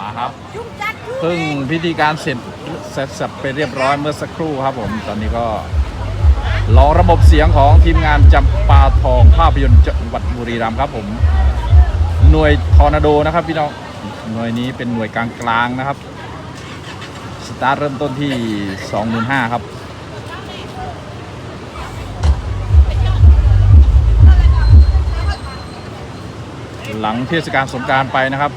มาครับยุ่งจัดยุ่งเพิ่งพิธีการเสร็จเสร็จสับไปเรียบร้อยเมื่อสักครู่ครับผม ตอนนี้ก็รอระบบเสียงของทีมงานจำปาทองภาพยนตร์จังหวัดบุรีรัมย์ครับผม หน่วยทอร์นาโดนะครับพี่น้องหน่วยนี้เป็นหน่วยกลางกลางๆนะครับ สตาร์ทเริ่มต้นที่25,000ครับหลังเทศกาลสงกรารไปนะครับ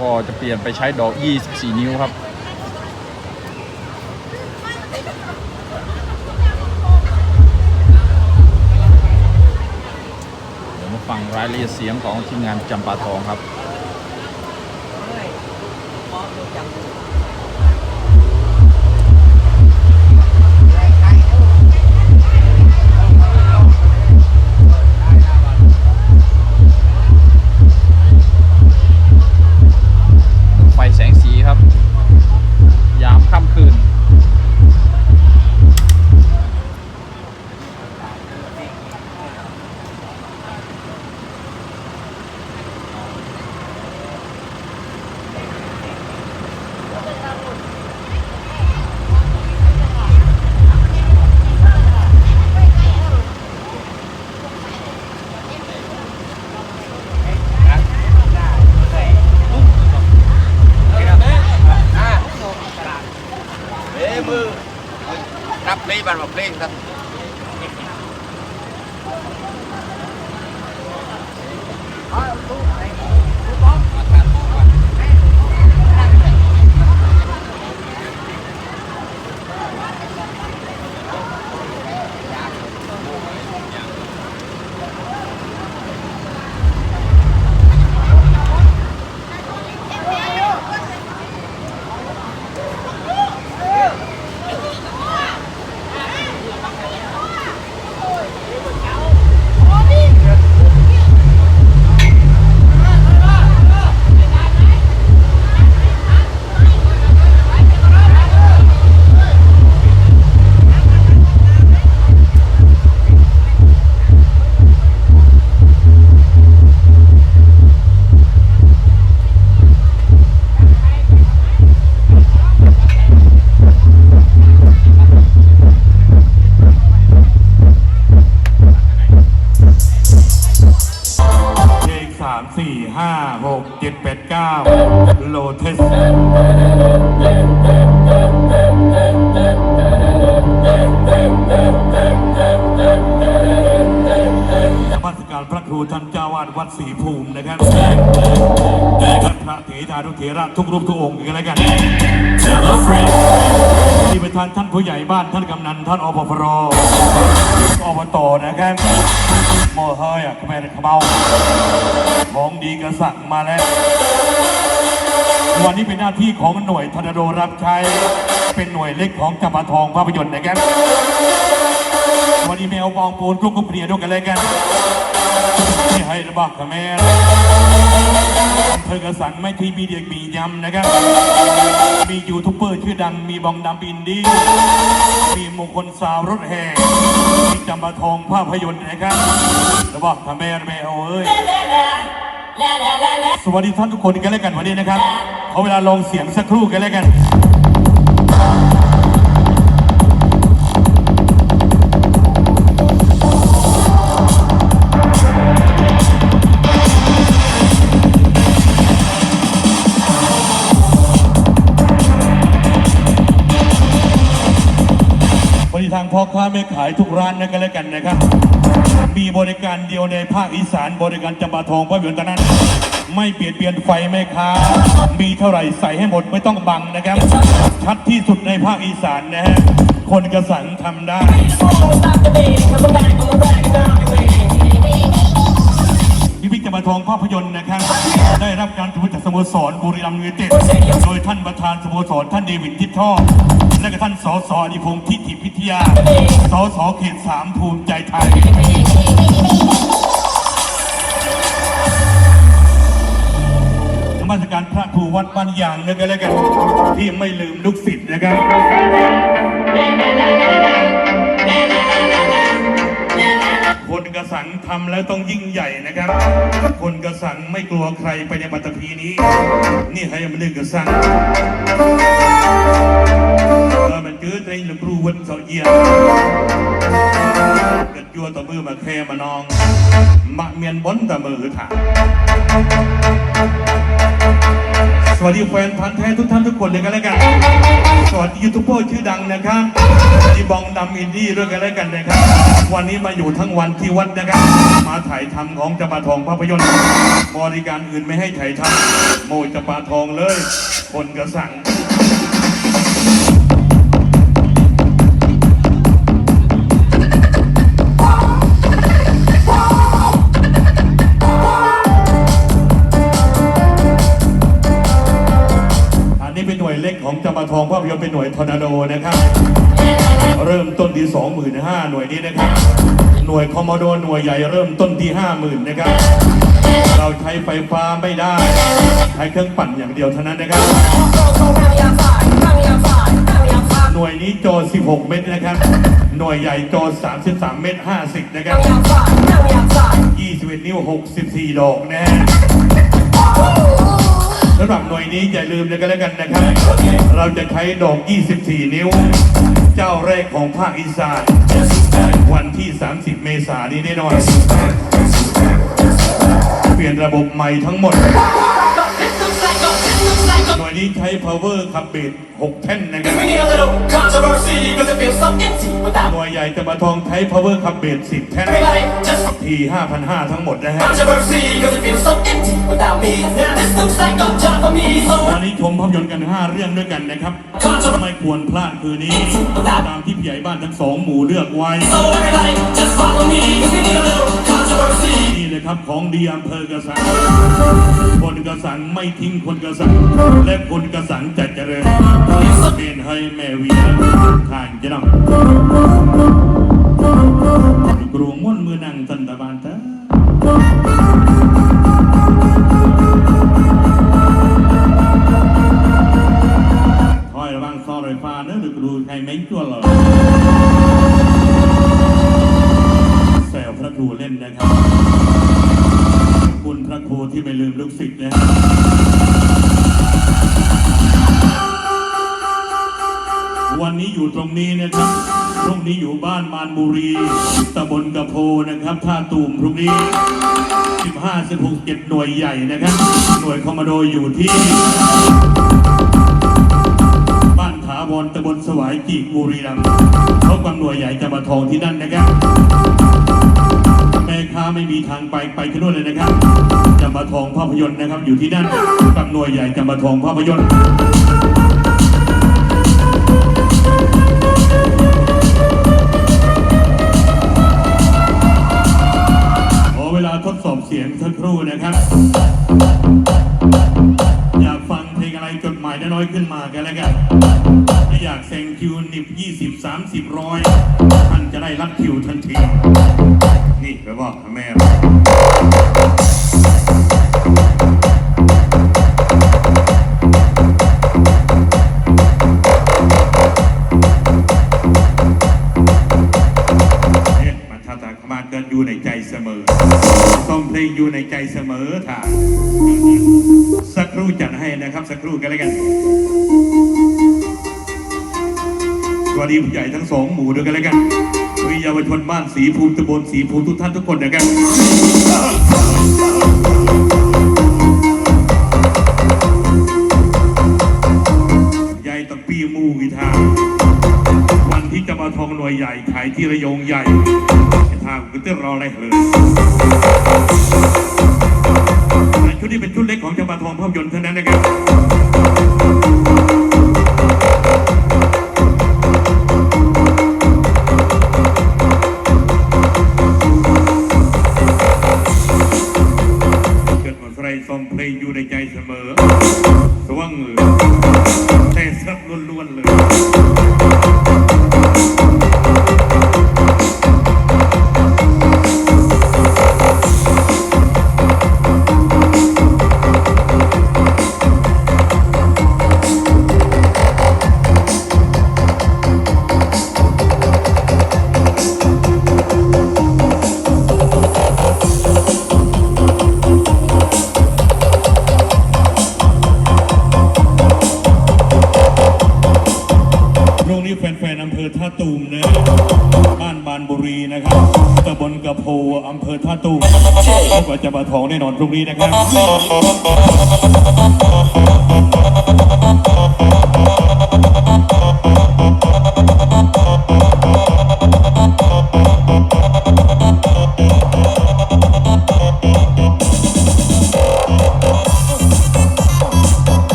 ก็จะเปลี่ยนไปใช้ดอก 24 นิ้วครับ เดี๋ยวมาฟังรายละเอียดเสียงของทีมงานจำปาทองครับ เพลงบันบอกเพลงครับ ท่านเจ้าวาดวัดศรีภูมินะครับท่านพระเถรานุเถระทุกรูปทุกองค์กันแล้วกันที่ประธานท่านผู้ใหญ่บ้านท่านกำนันท่านอปพรอบตนะครับโมเฮยอะแม่ขมเมาของดีกระสังมาแล้ววันนี้เป็นหน้าที่ของหน่วยทอร์นโดรับใช้เป็นหน่วยเล็กของจังหวัดทองภาพยนตร์นะครับวันนี้แมวบองปูนกรุ๊ปกรุ๊ปเรียด้วยกันเลยกัน ให้ระบักกับแม่เภอกระสังไม่ที่มีเด็กมียำนะครับ มียูทูบเบอร์ชื่อดัง มีบองดำอินดี้มีมงคลสาวรถแห่มีจำปาทองภาพยนตร์นะครับระบักกับแม่แม่เอาเอ้ยสวัสดีท่านทุกคนกันแล้วกันวันนี้นะครับขอเวลาลองเสียงสักครู่กันแล้วกัน พ่อค้าไม่ขายทุกร้านนะกันแล้วกันนะครับ มีบริการเดียวในภาคอีสานบริการจำปาทองภาพยนตร์ตอนนั้น ไม่เปลี่ยนเปลี่ยนไฟไม่ค้า มีเท่าไหร่ใส่ให้หมดไม่ต้องบังนะครับ ชัดที่สุดในภาคอีสานนะฮะ คนกระสังทำได้ พิพิธภัณฑ์ทองภาพยนตร์นะครับ ได้รับการทุนจากสโมสรบุรีรัมย์ยูไนเต็ดโดยท่านประธานสโมสรท่านเดวิดทิพย์ทอ และกับท่านสสอดิพงศ์ทิติพิทยา สสเขตสามภูมิใจไทย มาตรการพระครูวัดบ้านยางนะกันแล้วกันที่ไม่ลืมลูกศิษย์นะครับ คนกระสังทำแล้วต้องยิ่งใหญ่นะครับ คนกระสังไม่กลัวใครไปในปัตตภีนี้ นี่ให้มันเรื่องกระสังเออมันเจอใจหรือครูวันเสาเอียนเกิดยัวต่อมือมาแคมานองมะเมียนบนต่อมือถ่า สวัสดีแฟนพันธ์แท้ทุกท่านทุกคนเลยกันแล้วกัน สวัสดียูทูบเบอร์ชื่อดังนะครับดีบองดำอินดี้ด้วยกันแล้วกันนะครับ วันนี้มาอยู่ทั้งวันที่วัดนะครับ มาถ่ายทำของจำปาทองภาพยนตร์บริการอื่นไม่ให้ถ่ายทำโมยจำปาทองเลย คนกระสัง ล็กของจำปาทองภาพยนตร์เป็นหน่วยทอร์นาโดนะครับ เริ่มต้นที่ 25,000หน่วยนี้นะครับ หน่วยคอมโมโดหน่วยใหญ่เริ่มต้นที่ 50,000นะครับ เราใช้ไฟฟ้าไม่ได้ ใช้เครื่องปั่นอย่างเดียวเท่านั้นนะครับ หน่วยนี้จอ 16 เมตรนะครับ หน่วยใหญ่จอ 33 เมตร 50 นะครับ 21 นิ้ว 64 ดอกนะฮะ สำหรับหน่วยนี้อย่าลืมเลยกันแล้วกันนะครับ เราจะใช้ดอก 24 นิ้ว เจ้าแรกของภาคอีสานวันที่ 30 เมษายนนี้แน่นอน เปลี่ยนระบบใหม่ทั้งหมด หน่วยนี้ใช้ power ขับเบส6แท่นนะครับ We need a little controversy because it feels so empty ห without น่วยใหญ่จะมาทองใช้ power ขับเบส10แท่น everybody. Just ที5,500 ทั้งหมดนะฮะ controversy because it feels so empty without me. Now this looks like a job for me. So วันนี้ชมภาพยนตร์กัน 5 เรื่องด้วยกันนะครับไม่ควรพลาดคืนนี้ ตามที่ผู้ใหญ่บ้านทั้งสองหมู่เลือกไว้ นะครับ ของดีอำเภอกระสังคนกระสังไม่ทิ้งคนกระสังและคนกระสังจะเจริญเป็นให้แม่เวียทางจะนำกรวงม้วนมือนังสันตบานท พรุ่งนี้อยู่บ้านมานบุรีตำบลกระโพนะครับท่าตูมพรุ่งนี้ 15 16 7หน่วยใหญ่นะครับ หน่วยคอมมานโดอยู่ที่บ้านถาวรตำบลสวายจีกบุรีรัมย์พบกับหน่วยใหญ่จะมาทองที่นั่นนะครับแม่ค้าไม่มีทางไปไปที่นู่นเลยนะครับจำปาทองภาพยนตร์นะครับ อยู่ที่นั่นกับหน่วยใหญ่จำปาทองภาพยนตร์ รู่นะครับ อยากฟังเพลงอะไรจดหมายน้อยๆขึ้นมากันแล้วกันถ้าอยากแซงคิวหนิบ20 30ร้อย องเพลงอยู่ในใจเสมอท่าสักครู่จัดให้นะครับ สักครู่กันแล้วกันสวัสดีผู้ใหญ่ทั้งสองหมู่ด้วยกันแล้วกันวิเยาวชนบ้านสีภูมิตำบลสีภูมิทุกท่านทุกคนนะครับใหญ่ตะปีมูกีทางวันที่จะมา ทองหน่วยใหญ่ ขายที่ระยองใหญ่ทางก็ต้องรออะไรเลยแต่ชุดนี้เป็นชุดเล็กของจังหวัดทองภาพยนตร์เท่านั้นนะครับเกิดมาใครทรงเพลงอยู่ในใจเสมอ สว่างมือแต่สับล้วนๆเลย แฟนๆอำเภอท่าตูมนะบ้านบานบุรีนะครับตำบลกระโพอำเภอท่าตูมพบกับจะมาทองแน่นอนพรุ่งนี้นะครับ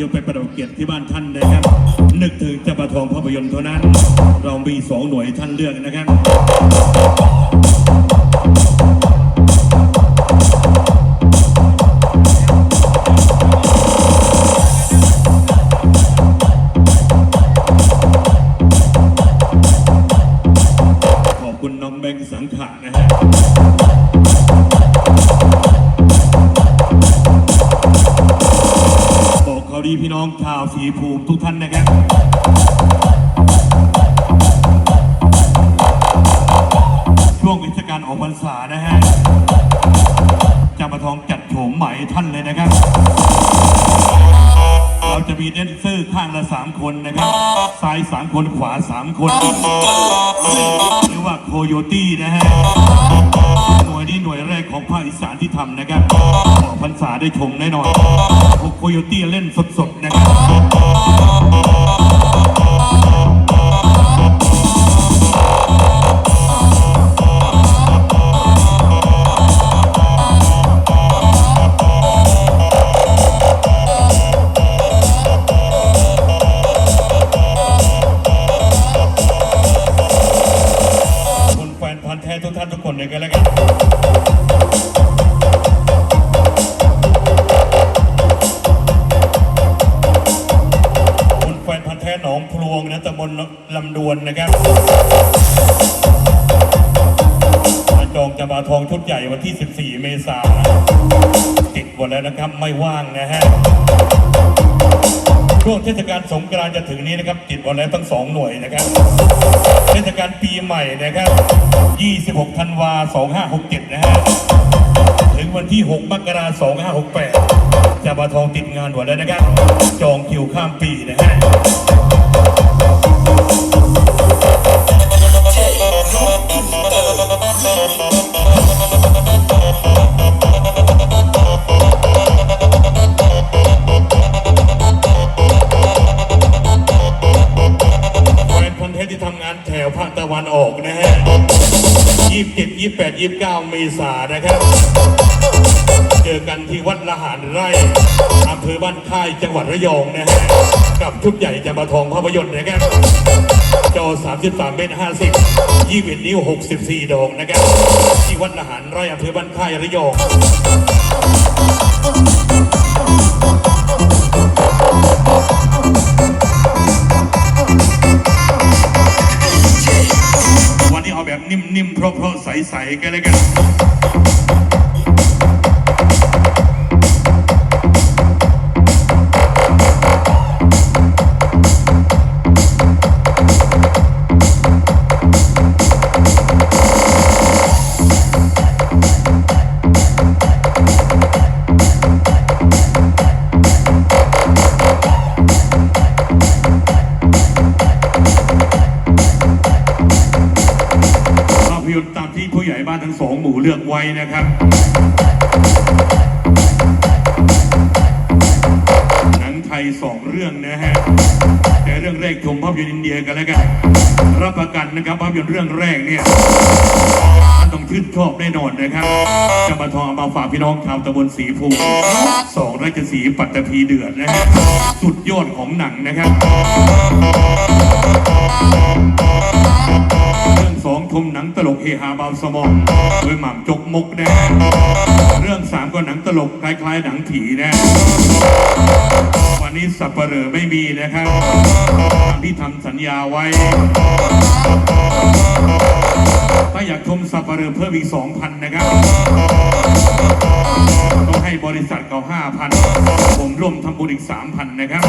ยนตร์ไปประดับเกียรติที่บ้านท่านนะครับ นึกถึงจับปาทองภาพยนตร์เท่านั้น เรามีสองหน่วยท่านเลือกนะครับ บอกข่าวดีพี่น้องชาวสีภูมิทุกท่านนะครับ ช่วงเทศกาลออกพรรษานะฮะจำปาทองจัดโฉมใหม่ท่านเลยนะครับ เราจะมีแดนเซอร์ข้างละสามคนนะครับ ซ้ายสามคนขวาสามคนเรียกว่าโคโยตี้นะฮะ วยนี้หน่วยแรกของภาคอีสานที่ทำนะครับออกพรรษาได้ชมแน่นอนพวกโคโยตี้เล่นสดๆนะครับ วนนะครับมาจองจะมาทองชุดใหญ่วันที่ 14 เมษายนติดหมดแล้วนะครับไม่ว่างนะฮะช่วงเทศกาลสงกรานต์จะถึงนี้นะครับ ติดหมดแล้วตั้งสองหน่วยนะครับ เทศกาลปีใหม่นะครับ 26 ธันวา 2567 นะฮะถึงวันที่ 6 มกราคม 2568จะมาทองติดงานหมดแล้วนะครับ จองคิวข้ามปีนะฮะ 27 28 29เมษานะครับ เจอกันที่วัดละหารไร่อำเภอบ้านค่ายจังหวัดระยองนะฮะกับชุดใหญ่จะมาทองภาพยนตร์นะครับจอ 33 เมตร 50 21 นิ้ว 64 ดอกนะครับ ที่วัดละหารไร่อำเภอบ้านค่ายระยอง นิ่มๆเพราะๆใสๆกันเลยกัน ที่ผู้ใหญ่บ้านทั้งสองหมู่เลือกไว้นะครับ หนังไทยสองเรื่องนะฮะแต่เรื่องแรกชมภาพยนตร์อินเดียกันแล้วกันรับประกันนะครับภาพยนตร์เรื่องแรกเนี่ยต้องชื่นชอบแน่นอนนะครับจะมาทองเอามาฝากพี่น้องชาวตำบลสีภูสองราชสีปัตตภีเดือดนะฮะสุดยอดของหนังนะครับ ชมหนังตลกเฮฮาเบาสมองโดยหม่ำจกมกแนะเรื่องสามก็หนังตลกคล้ายๆหนังผีแนะวันนี้สับเปลอไม่มีนะครับตามที่ทำสัญญาไว้ ถ้าอยากชมสับปะเรือเพิ่มอีกสองพันนะครับต้องให้บริษัทเขาห้าพันผมร่วมทำบุญอีกสามพันนะครับ